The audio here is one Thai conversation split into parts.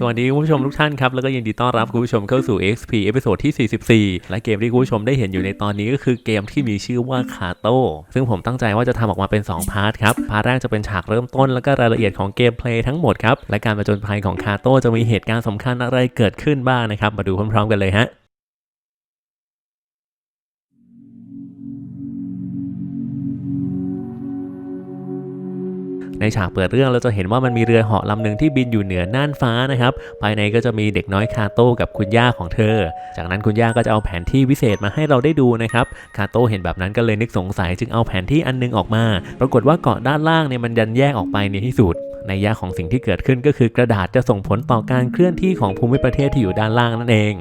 สวัสดีคุณผู้ชมทุกท่านครับ แล้วก็ยินดีต้อนรับคุณผู้ชมเข้าสู่ XP เอพิโซดที่ 44 และเกมที่คุณผู้ชมได้เห็นอยู่ในตอนนี้ก็คือเกมที่มีชื่อว่าคาโต้ซึ่งผมตั้งใจว่าจะทำออกมาเป็น 2 พาร์ทครับ พาร์ทแรกจะเป็นฉากเริ่มต้น แล้วก็รายละเอียดของเกมเพลย์ทั้งหมดครับ และการประจนภัยของคาโต้จะมีเหตุการณ์สำคัญอะไรเกิดขึ้นบ้างนะครับ มาดูพร้อมๆกันเลยฮะ ในฉากเปิดเรื่องเราจะเห็นว่ามันมีเรือเหาะลำหนึ่งที่บินอยู่เหนือน่านฟ้านะครับ ภายในก็จะมีเด็กน้อยคาโต้กับคุณย่าของเธอ จากนั้นคุณย่าก็จะเอาแผนที่วิเศษมาให้เราได้ดูนะครับคาโต้เห็นแบบนั้นก็เลยนึกสงสัยจึงเอาแผนที่อันนึงออกมา ปรากฏว่าเกาะด้านล่างเนี่ยมันยันแยกออกไปในที่สุดในยะของสิ่งที่เกิดขึ้นก็คือกระดาษจะส่งผลต่อการเคลื่อนที่ของภูมิประเทศที่อยู่ด้านล่างนั่นเอง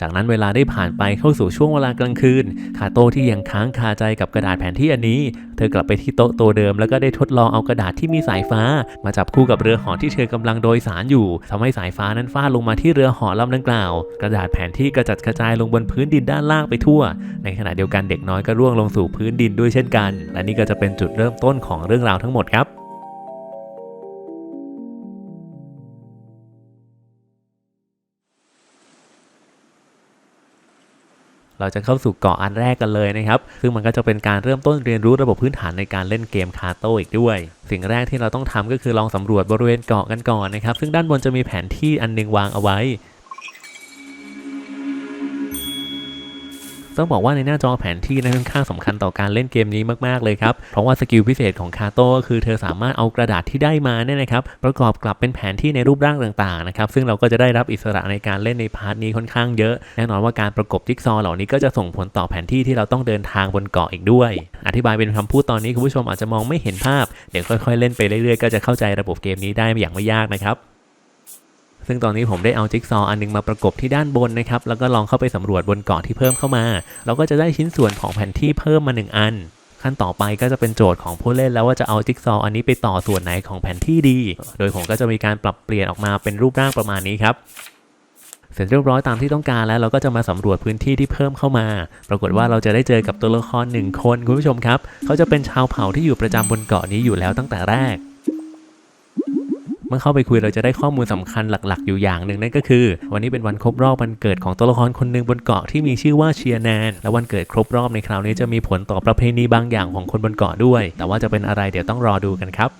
จากนั้นเวลาได้ผ่านไปเข้าสู่ช่วงเวลากลางคืน คาโต้ที่ยังค้างคาใจกับกระดาษแผนที่อันนี้ เธอกลับไปที่โต๊ะตัวเดิมแล้วก็ได้ทดลองเอากระดาษที่มีสายฟ้า มาจับคู่กับเรือหอที่เธอกำลังโดยสารอยู่ทำให้สายฟ้านั้นฟาดลงมาที่เรือหอลำดังกล่าว กระดาษแผนที่กระจัดกระจายลงบนพื้นดินด้านล่างไปทั่ว ในขณะเดียวกันเด็กน้อยก็ร่วงลงสู่พื้นดินด้วยเช่นกัน และนี่ก็จะเป็นจุดเริ่มต้นของเรื่องราวทั้งหมดครับ เราจะเข้าสู่เกาะอันแรกกันเลยนะครับ ซึ่งมันก็จะเป็นการเริ่มต้นเรียนรู้ระบบพื้นฐานในการเล่นเกมคาโต้อีกด้วย สิ่งแรกที่เราต้องทำก็คือลองสำรวจบริเวณเกาะกันก่อนนะครับ ซึ่งด้านบนจะมีแผนที่อันหนึงวางเอาไว้ ต้องบอกว่าในหน้าจอแผนที่นั้นค่อนข้างสำคัญต่อการเล่นเกมนี้มากๆเลยครับ เพราะว่าสกิลพิเศษของคาโต้ก็คือเธอสามารถเอากระดาษที่ได้มาเนี่ยนะครับประกอบกลับเป็นแผนที่ในรูปร่างต่างๆนะครับซึ่งเราก็จะได้รับอิสระในการเล่นในพาร์ทนี้ค่อนข้างเยอะ แน่นอนว่าการประกบจิ๊กซอว์เหล่านี้ก็จะส่งผลต่อแผนที่ที่เราต้องเดินทางบนเกาะอีกด้วย อธิบายเป็นคำพูดตอนนี้คุณผู้ชมอาจจะมองไม่เห็นภาพ เดี๋ยวค่อยๆ เล่นไปเรื่อยๆ ก็จะเข้าใจระบบเกมนี้ได้อย่างไม่ยากนะครับ ซึ่งตอนนี้ผมได้เอาจิ๊กซอว์อันนึงมาประกบที่ด้านบนนะครับ แล้วก็ลองเข้าไปสำรวจบนเกาะที่เพิ่มเข้ามา เราก็จะได้ชิ้นส่วนของแผนที่เพิ่มมา 1 อันขั้นต่อไปก็จะเป็นโจทย์ของผู้เล่นแล้วว่าจะเอาจิ๊กซอว์อันนี้ไปต่อส่วนไหนของแผนที่ดี โดยผมก็จะมีการปรับเปลี่ยนออกมาเป็นรูปร่างประมาณนี้ครับ เสร็จเรียบร้อยตามที่ต้องการแล้วเราก็จะมาสำรวจพื้นที่ที่เพิ่มเข้ามา ปรากฏว่าเราจะได้เจอกับตัวละครหนึ่งคนคุณผู้ชมครับ เขาจะเป็นชาวเผ่าที่อยู่ประจำบนเกาะนี้อยู่แล้วตั้งแต่แรก เมื่อเข้าไปคุยเราจะได้ข้อมูลสำคัญหลักๆ อยู่อย่างหนึ่งนั่นก็คือ วันนี้เป็นวันครบรอบวันเกิดของตัวละครคนหนึ่งบนเกาะที่มีชื่อว่าเชียร์แนนและวันเกิดครบรอบในคราวนี้จะมีผลต่อประเพณีบางอย่างของคนบนเกาะด้วย แต่ว่าจะเป็นอะไรเดี๋ยวต้องรอดูกันครับ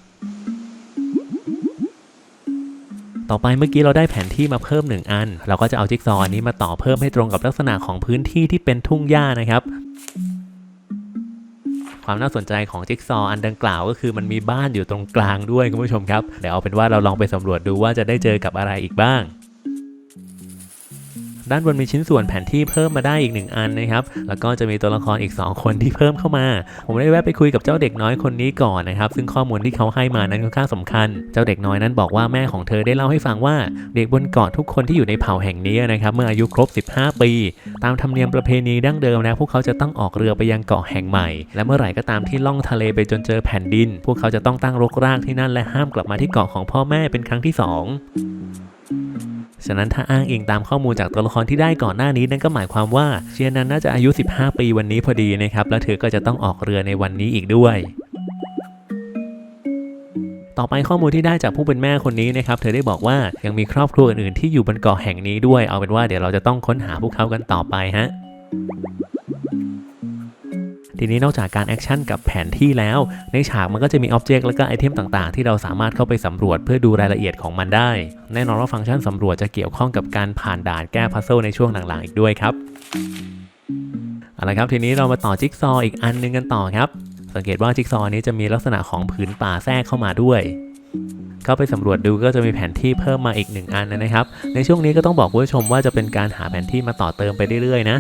ต่อไปเมื่อกี้เราได้แผนที่มาเพิ่มหนึ่งอัน เราก็จะเอาจิ๊กซอว์อันนี้มาต่อเพิ่มให้ตรงกับลักษณะของพื้นที่ที่เป็นทุ่งหญ้านะครับ ความน่าสนใจของจิ๊กซอว์อันดังกล่าวก็คือมันมีบ้านอยู่ตรงกลางด้วยคุณผู้ชมครับเดี๋ยวเอาเป็นว่าเราลองไปสำรวจดูว่าจะได้เจอกับอะไรอีกบ้าง ด้านบนมีชิ้นส่วนแผนที่เพิ่มมาได้อีกหนึ่งอันนะครับ แล้วก็จะมีตัวละครอีก 2 คนที่เพิ่มเข้ามา ผมได้แวะไปคุยกับเจ้าเด็กน้อยคนนี้ก่อนนะครับ ซึ่งข้อมูลที่เขาให้มานั้นค่อนข้างสำคัญ เจ้าเด็กน้อยนั้นบอกว่าแม่ของเธอได้เล่าให้ฟังว่า เด็กบนเกาะทุกคนที่อยู่ในเผ่าแห่งนี้นะครับ เมื่ออายุครบ 15 ปี ตามธรรมเนียมประเพณีดั้งเดิมนะ พวกเขาจะต้องออกเรือไปยังเกาะแห่งใหม่ และเมื่อไหร่ก็ตามที่ล่องทะเลไปจนเจอแผ่นดิน พวกเขาจะต้องตั้งรกรากที่นั่นและห้ามกลับมาที่เกาะของพ่อแม่เป็นครั้งที่สอง ฉะนั้นถ้าอ้างอิงตามข้อมูลจากตัวละครที่ได้ก่อนหน้านี้นั่นก็หมายความว่าเชียร์นันน่าจะอายุ 15 ปีวันนี้พอดีนะครับ แล้วเธอก็จะต้องออกเรือในวันนี้อีกด้วยต่อไปข้อมูลที่ได้จากผู้เป็นแม่คนนี้นะครับ เธอได้บอกว่ายังมีครอบครัวอื่นๆที่อยู่บนเกาะแห่งนี้ด้วย เอาเป็นว่าเดี๋ยวเราจะต้องค้นหาพวกเขากันต่อไปฮะ ทีนี้นอกจากการแอคชั่นกับแผนที่แล้ว ในฉากมันก็จะมีอ็อบเจกต์และก็ไอเทมต่างๆ ที่เราสามารถเข้าไปสำรวจเพื่อดูรายละเอียดของมันได้ แน่นอนว่าฟังก์ชันสำรวจจะเกี่ยวข้องกับการผ่านด่านแก้พัซเซิลในช่วงหลังๆ อีกด้วยครับเอาละครับทีนี้เรามาต่อจิ๊กซออีกอันหนึงกันต่อครับ สังเกตว่าจิ๊กซอนี้จะมีลักษณะของผืนป่าแทรกเข้ามาด้วยเข้าไปสำรวจดูก็จะมีแผนที่เพิ่มมาอีกหนึ่งอันนะครับ ในช่วงนี้ก็ต้องบอกผู้ชมว่าจะเป็นการหาแผนที่มาต่อเติมไปเรื่อยๆนะ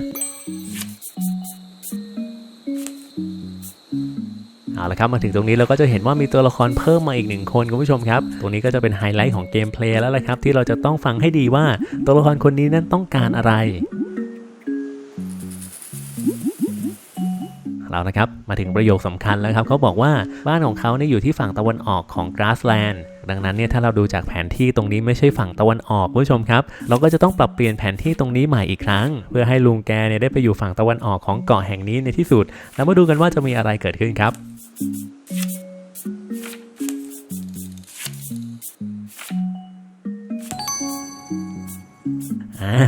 เอาละครับมาถึงตรงนี้เราก็จะเห็นว่ามีตัวละครเพิ่มมาอีกหนึ่งคนคุณผู้ชมครับตรงนี้ก็จะเป็นไฮไลท์ของเกมเพลย์แล้วละครับที่เราจะต้องฟังให้ดีว่าตัวละครคนนี้นั้นต้องการอะไรเรานะครับมาถึงประโยคสำคัญแล้วครับเขาบอกว่าบ้านของเขาเนี่ยอยู่ที่ฝั่งตะวันออกของกราสแลนด์ดังนั้นเนี่ยถ้าเราดูจากแผนที่ตรงนี้ไม่ใช่ฝั่งตะวันออกคุณผู้ชมครับ เราก็จะต้องปรับเปลี่ยนแผนที่ตรงนี้ใหม่อีกครั้ง เพื่อให้ลุงแกเนี่ยได้ไปอยู่ฝั่งตะวันออกของเกาะแห่งนี้ในที่สุด แล้วมาดูกันว่าจะมีอะไรเกิดขึ้นครับ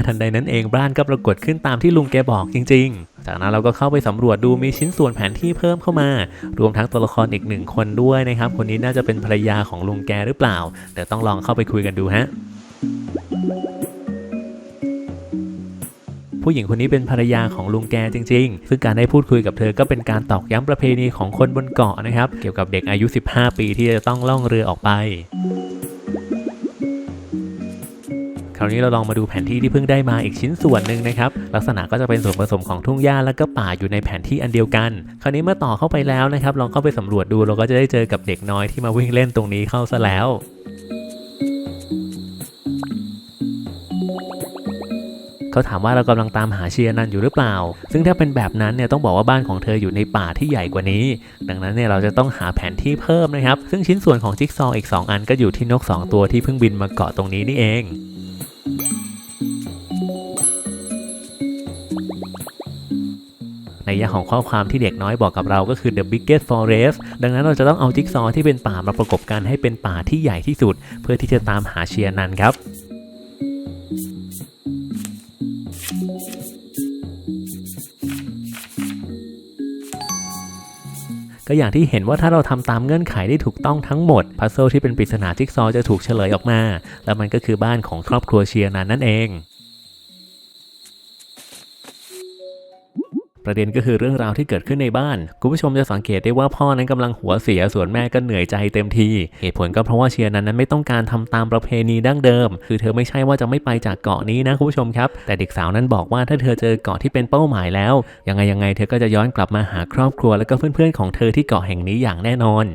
ทันใดนั้นเองบ้านก็ปรากฏขึ้นตามที่ลุงแกบอกจริง ๆ จากนั้นเราก็เข้าไปสำรวจดูมีชิ้นส่วนแผนที่เพิ่มเข้ามา รวมทั้งตัวละครอีกหนึ่งคนด้วยนะครับ คนนี้น่าจะเป็นภรรยาของลุงแกหรือเปล่าเดี๋ยวต้องลองเข้าไปคุยกันดูฮะ ผู้หญิงคนนี้เป็นภรรยาของลุงแกจริง ๆ ซึ่งการได้พูดคุยกับเธอก็เป็นการตอกย้ำประเพณีของคนบนเกาะนะครับ เกี่ยวกับเด็กอายุ 15 ปีที่จะต้องล่องเรือออกไปคราวนี้เราลองมาดูแผนที่ที่เพิ่งได้มาอีกชิ้นส่วนหนึ่งนะครับ ลักษณะก็จะเป็นส่วนผสมของทุ่งหญ้าและก็ป่าอยู่ในแผนที่อันเดียวกัน คราวนี้เมื่อต่อเข้าไปแล้วนะครับ ลองเข้าไปสำรวจดูเราก็จะได้เจอกับเด็กน้อยที่มาวิ่งเล่นตรงนี้เข้าซะแล้ว เขาถามว่าเรากำลังตามหาเชียร์นันอยู่หรือเปล่า ซึ่งถ้าเป็นแบบนั้นเนี่ยต้องบอกว่าบ้านของเธออยู่ในป่าที่ใหญ่กว่านี้ ดังนั้นเนี่ยเราจะต้องหาแผนที่เพิ่มนะครับ ซึ่งชิ้นส่วนของจิ๊กซอว์อีก 2 อันก็อยู่ที่นก 2 ตัวที่เพิ่งบินมาเกาะตรงนี้นี่เองในยะของข้อความที่เด็กน้อยบอกกับเราก็คือ the biggest forest ดังนั้นเราจะต้องเอาจิ๊กซอว์ที่เป็นป่ามาประกบกันให้เป็นป่าที่ใหญ่ที่สุด เพื่อที่จะตามหาเชียร์นันครับ ก็อย่างที่เห็นว่าถ้าเราทำตามเงื่อนไขได้ถูกต้องทั้งหมดพัซเซิลที่เป็นปริศนาจิ๊กซอจะถูกเฉลยออกมา แล้วมันก็คือบ้านของครอบครัวเชียร์นันนั่นเอง ประเด็นก็คือเรื่องราวที่เกิดขึ้นในบ้าน คุณผู้ชมจะสังเกตได้ว่าพ่อนั้นกำลังหัวเสียส่วนแม่ก็เหนื่อยใจเต็มที เหตุผลก็เพราะว่าเชียร์นั้นนั้นไม่ต้องการทำตามประเพณีดั้งเดิม คือเธอไม่ใช่ว่าจะไม่ไปจากเกาะนี้นะคุณผู้ชมครับ แต่เด็กสาวนั้นบอกว่าถ้าเธอเจอเกาะที่เป็นเป้าหมายแล้ว ยังไงยังไงเธอก็จะย้อนกลับมาหาครอบครัวและก็เพื่อนๆของเธอที่เกาะแห่งนี้อย่างแน่นอน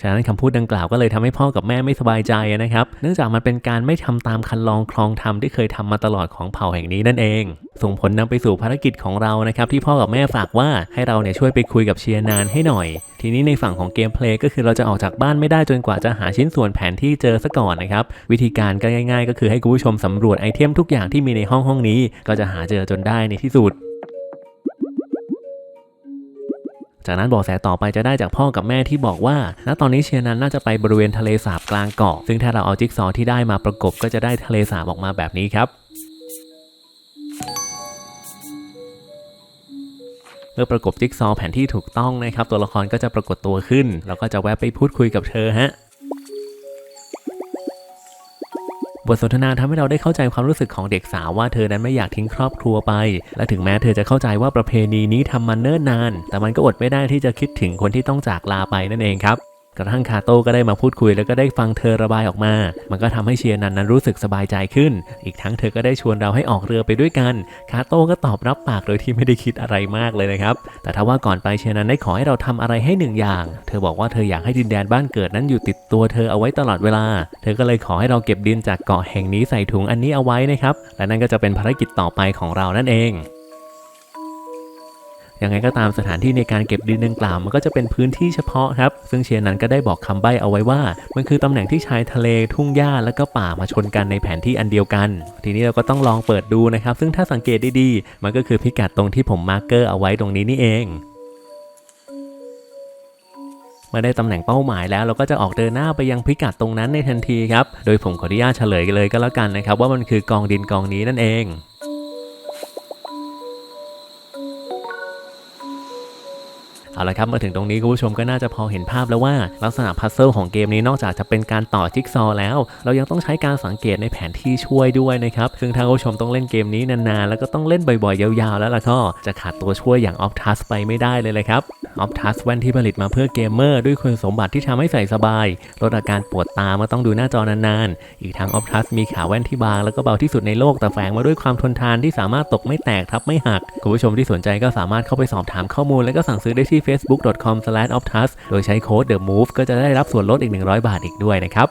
ฉะนั้นคำพูดดังกล่าวก็เลยทำให้พ่อกับแม่ไม่สบายใจนะครับ เนื่องจากมันเป็นการไม่ทำตามคันลองคลองธรรมที่เคยทำมาตลอดของเผ่าแห่งนี้นั่นเอง ส่งผลนำไปสู่ภารกิจของเรานะครับที่พ่อกับแม่ฝากว่าให้เราเนี่ยช่วยไปคุยกับเชียร์นานให้หน่อย ทีนี้ในฝั่งของเกมเพลย์ก็คือเราจะออกจากบ้านไม่ได้จนกว่าจะหาชิ้นส่วนแผนที่เจอซะก่อนนะครับ วิธีการก็ง่าย ๆ ก็คือให้คุณผู้ชมสำรวจไอเทมทุกอย่างที่มีในห้องห้องนี้ ก็จะหาเจอจนได้ในที่สุด จากนั้นบอกแสต่อไปจะได้จากพ่อกับแม่ที่บอกว่า ณ ตอนนี้เชียร์นันน่าจะไปบริเวณทะเลสาบกลางเกาะ ซึ่งถ้าเราเอาจิ๊กซอว์ที่ได้มาประกบก็จะได้ทะเลสาบออกมาแบบนี้ครับเมื่อประกบจิ๊กซอว์แผนที่ถูกต้องนะครับ ตัวละครก็จะปรากฏตัวขึ้น แล้วก็จะแวะไปพูดคุยกับเธอฮะ บทสนทนาทำให้เราได้เข้าใจความรู้สึกของเด็กสาวว่าเธอนั้นไม่อยากทิ้งครอบครัวไป และถึงแม้เธอจะเข้าใจว่าประเพณีนี้ทำมาเนิ่นนาน แต่มันก็อดไม่ได้ที่จะคิดถึงคนที่ต้องจากลาไปนั่นเองครับ กระทั่งคาโต้ก็ได้มาพูดคุยแล้วก็ได้ฟังเธอระบายออกมา มันก็ทำให้เชียร์นันนั้นรู้สึกสบายใจขึ้น อีกทั้งเธอก็ได้ชวนเราให้ออกเรือไปด้วยกัน คาโต้ก็ตอบรับปากโดยที่ไม่ได้คิดอะไรมากเลยนะครับ แต่ถ้าว่าก่อนไปเชียร์นันได้ขอให้เราทำอะไรให้หนึ่งอย่าง เธอบอกว่าเธออยากให้ดินแดนบ้านเกิดนั้นอยู่ติดตัวเธอเอาไว้ตลอดเวลา เธอก็เลยขอให้เราเก็บดินจากเกาะแห่งนี้ใส่ถุงอันนี้เอาไว้นะครับ และนั่นก็จะเป็นภารกิจต่อไปของเรานั่นเอง ยังไงก็ตามสถานที่ในการเก็บดินดังกล่าวมันก็จะเป็นพื้นที่เฉพาะครับ ซึ่งเชียร์นั้นก็ได้บอกคำใบ้เอาไว้ว่า มันคือตำแหน่งที่ชายทะเลทุ่งหญ้าและก็ป่ามาชนกันในแผนที่อันเดียวกัน ทีนี้เราก็ต้องลองเปิดดูนะครับ ซึ่งถ้าสังเกตดีๆ มันก็คือพิกัดตรงที่ผมมาร์กเกอร์เอาไว้ตรงนี้นี่เองเมื่อได้ตำแหน่งเป้าหมายแล้วเราก็จะออกเดินหน้าไปยังพิกัดตรงนั้นในทันทีครับ โดยผมขออนุญาตเฉลยเลยก็แล้วกันนะครับ ว่ามันคือกองดินกองนี้นั่นเอง เอาละครับมาถึงตรงนี้คุณผู้ชมก็น่าจะพอเห็นภาพแล้วว่า ลักษณะพัซเซิลของเกมนี้นอกจากจะเป็นการต่อจิ๊กซอว์แล้ว เรายังต้องใช้การสังเกตในแผนที่ช่วยด้วยนะครับซึ่งถ้าคุณผู้ชมต้องเล่นเกมนี้นานๆ แล้วก็ต้องเล่นบ่อยๆ ยาวๆ แล้วล่ะก็จะขาดตัวช่วยอย่างออฟทัสไปไม่ได้เลยเลยครับออฟทัสแว่นที่ผลิตมาเพื่อเกมเมอร์ด้วยคุณสมบัติที่ทำให้ใส่สบาย ลดอาการปวดตาเมื่อต้องดูหน้าจอนานๆ อีกทั้งออฟทัสมีขาแว่นที่บางแล้วก็เบาที่สุดในโลกแต่แฝงมาด้วยความทนทานที่สามารถตกไม่แตกทับไม่หักคุณผู้ชมที่สนใจก็สามารถเข้าไปสอบถามข้อมูลและก็สั่งซื้อได้ที่ facebook.com/optus โดยใช้โค้ด the move ก็จะได้รับส่วนลดอีก 100 บาทอีกด้วยนะครับ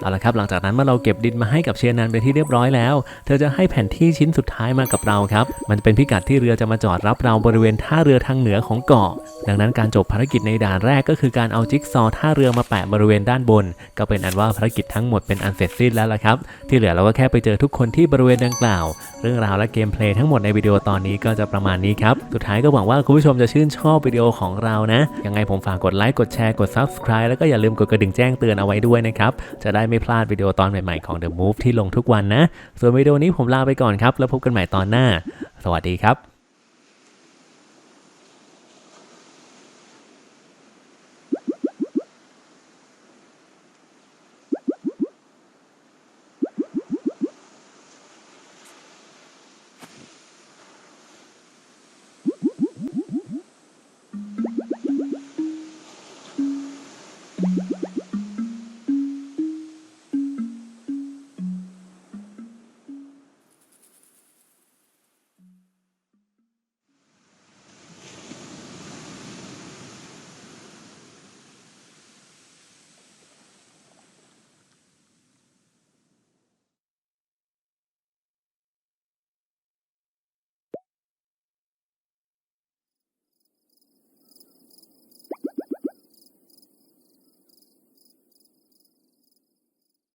เอาละครับหลังจากนั้นเมื่อเราเก็บดินมาให้กับเชียร์นันไปนที่เรียบร้อยแล้ว เธอจะให้แผนที่ชิ้นสุดท้ายมากับเราครับ มันจะเป็นพิกัดที่เรือจะมาจอดรับเราบริเวณท่าเรือทางเหนือของเกาะ ดังนั้นการจบภารกิจในด่านแรกก็คือการเอาจิ๊กซอว์ท่าเรือมาแปะบริเวณด้านบน ก็เป็นอันว่าภารกิจทั้งหมดเป็นอันเสร็จสิ้นแล้วละครับ ที่เหลือเราก็แค่ไปเจอทุกคนที่บริเวณดังกล่าว เรื่องราวและเกมเพลย์ทั้งหมดในวิดีโอตอนนี้ก็จะประมาณนี้ครับ สุดท้ายก็หวังว่าคุณผู้ชมจะชื่นชอบวิดีโอของเรานะ ยังไงผมฝากกดไลค์กดแชร์กด subscribe แล้วก็อย่าลืมกดกระดิ่งแจ้งเตือนเอาไว้ด้วยนะครับจะได้ไม่พลาดวิดีโอตอนใหม่ๆของ The Move ที่ลงทุกวันนะ ส่วนวิดีโอนี้ผมลาไปก่อนครับแล้วพบกันใหม่ตอนหน้า สวัสดีครับ